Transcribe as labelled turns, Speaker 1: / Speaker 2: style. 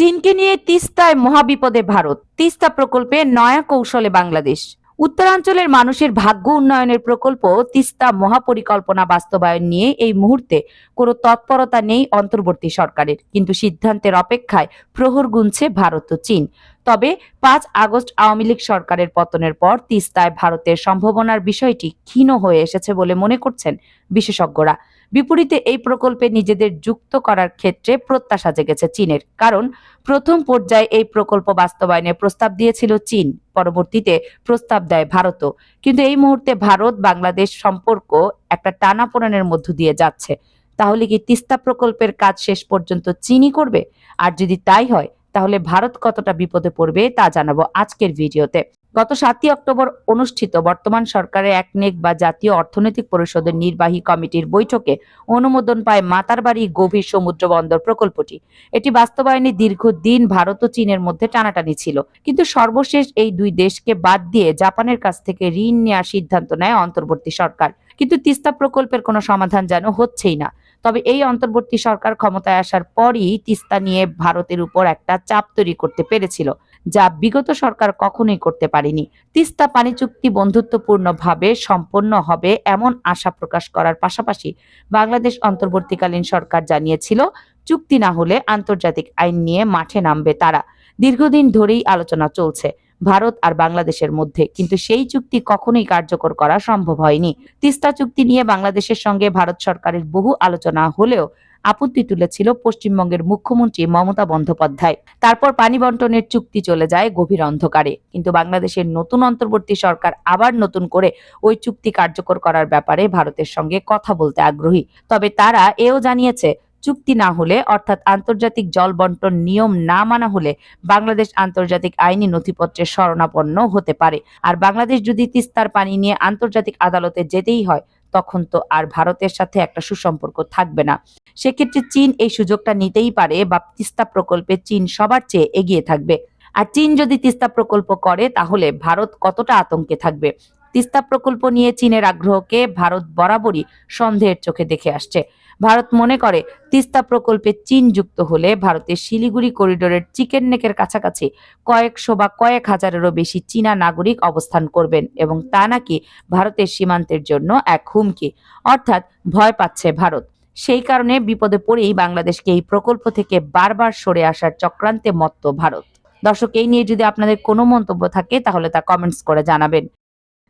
Speaker 1: চীনকে নিয়ে তিস্তায় মহাবিপদে ভারত। তিস্তা প্রকল্পে নয়া কৌশলে বাংলাদেশ। উত্তরাঞ্চলের মানুষের ভাগ্য উন্নয়নের প্রকল্প তিস্তা মহাপরিকল্পনা বাস্তবায়ন নিয়ে এই মুহূর্তে কোনো তৎপরতা নেই অন্তর্বর্তী সরকারের। কিন্তু সিদ্ধান্তের অপেক্ষায় প্রহর গুনছে ভারত ও চীন। তবে পাঁচ আগস্ট আওয়ামী লীগ সরকারের পতনের পর তিস্তায় ভারতের সম্ভাবনার বিষয়টি ক্ষীণ হয়ে এসেছে বলে মনে করছেন বিশেষজ্ঞরা। বিপরীতে এই প্রকল্পে নিজেদের যুক্ত করার ক্ষেত্রে প্রত্যাশা জেগেছে চীনের। কারণ, প্রথম পর্যায়ে এই প্রকল্প বাস্তবায়নের প্রস্তাব দিয়েছিল চীন। পরবর্তীতে প্রস্তাব দেয় ভারতও। কিন্তু এই মুহূর্তে ভারত, বাংলাদেশ সম্পর্ক একটা টানাপোড়েনের মধ্য দিয়ে যাচ্ছে। তাহলে কি তিস্তা প্রকল্পের কাজ শেষ পর্যন্ত চীনই করবে? আর যদি তাই হয়, তাহলে ভারত কতটা বিপদে পড়বে তা জানাব আজকের ভিডিওতে। গত সাতই অক্টোবর অনুষ্ঠিত বর্তমান সরকারের একনেক বা জাতীয় অর্থনৈতিক পরিষদের নির্বাহী কমিটির বৈঠকে অনুমোদন পায় মাতারবাড়ি গভীর সমুদ্র বন্দর প্রকল্পটি। এটি বাস্তবায়নে দীর্ঘদিন ভারত ও চীনের মধ্যে টানাটানি ছিল। কিন্তু সর্বশেষ এই দুই দেশকে বাদ দিয়ে জাপানের কাছ থেকে ঋণ নেওয়ার সিদ্ধান্ত নেয় অন্তর্বর্তী সরকার। কিন্তু তিস্তা প্রকল্পের কোনো সমাধান যেন হচ্ছেই না। তবে এই অন্তর্বর্তী সরকার ক্ষমতায় আসার পরই তিস্তা নিয়ে ভারতের উপর একটা চাপ তৈরি করতে পেরেছিল। যা বিগত সরকার কখনোই করতে পারেনি। তিস্তা পানি চুক্তি বন্ধুত্বপূর্ণভাবে সম্পন্ন হবে এমন আশা প্রকাশ করার পাশাপাশি বাংলাদেশ অন্তর্বর্তীকালীন সরকার জানিয়েছিল, চুক্তি না হলে আন্তর্জাতিক আইন নিয়ে মাঠে নামবে তারা। দীর্ঘদিন ধরেই আলোচনা চলছে। ভারত আর বাংলাদেশের মধ্যে। কিন্তু সেই চুক্তি কখনোই কার্যকর করা সম্ভব হয়নি। তিস্তা চুক্তি নিয়ে বাংলাদেশের সঙ্গে ভারত সরকারের বহু আলোচনা হলেও আপত্তি তুলেছিল পশ্চিমবঙ্গের মুখ্যমন্ত্রী মমতা বন্দ্যোপাধ্যায়। তারপর পানি বন্টনের চুক্তি চলে যায় গভীর অন্ধকারে। কিন্তু বাংলাদেশের নতুন অন্তর্বর্তী সরকার আবার নতুন করে ওই চুক্তি কার্যকর করার ব্যাপারে ভারতের সঙ্গে কথা বলতে আগ্রহী। তবে তারা এও জানিয়েছে চুক্তি না হলে, অর্থাৎ আন্তর্জাতিক জল বন্টন নিয়ম না মানা হলে বাংলাদেশ আন্তর্জাতিক আইনি নথিপত্রের শরণাপন্ন হতে পারে। আর বাংলাদেশ যদি তিস্তার পানি নিয়ে আন্তর্জাতিক আদালতে যেতেই হয়, তখন তো আর ভারতের সাথে একটা সুসম্পর্ক থাকবে না। সেক্ষেত্রে চীন এই সুযোগটা নিতেই পারে বা তিস্তা প্রকল্পে চীন সবার চেয়ে এগিয়ে থাকবে। আর চীন যদি তিস্তা প্রকল্প করে, তাহলে ভারত কতটা আতঙ্কে থাকবে? তিস্তা প্রকল্প নিয়ে চীনের আগ্রহকে ভারত বরাবরই সন্দেহের চোখে দেখে আসছে। ভারত মনে করে, তিস্তা প্রকল্পে চীন যুক্ত হলে ভারতের শিলিগুড়ি করিডোরের চিকেন নেকের কাছাকাছি কয়েকশো বা কয়েক হাজারেরও বেশি চীনা নাগরিক অবস্থান করবেন এবং তা নাকি ভারতের সীমান্তের জন্য এক হুমকি। অর্থাৎ ভয় পাচ্ছে ভারত। সেই কারণে বিপদে পড়েই বাংলাদেশকে এই প্রকল্প থেকে বারবার সরে আসার চক্রান্তে মত্ত ভারত। দর্শক, এই নিয়ে যদি আপনাদের কোনো মন্তব্য থাকে তাহলে তা কমেন্টস করে জানাবেন।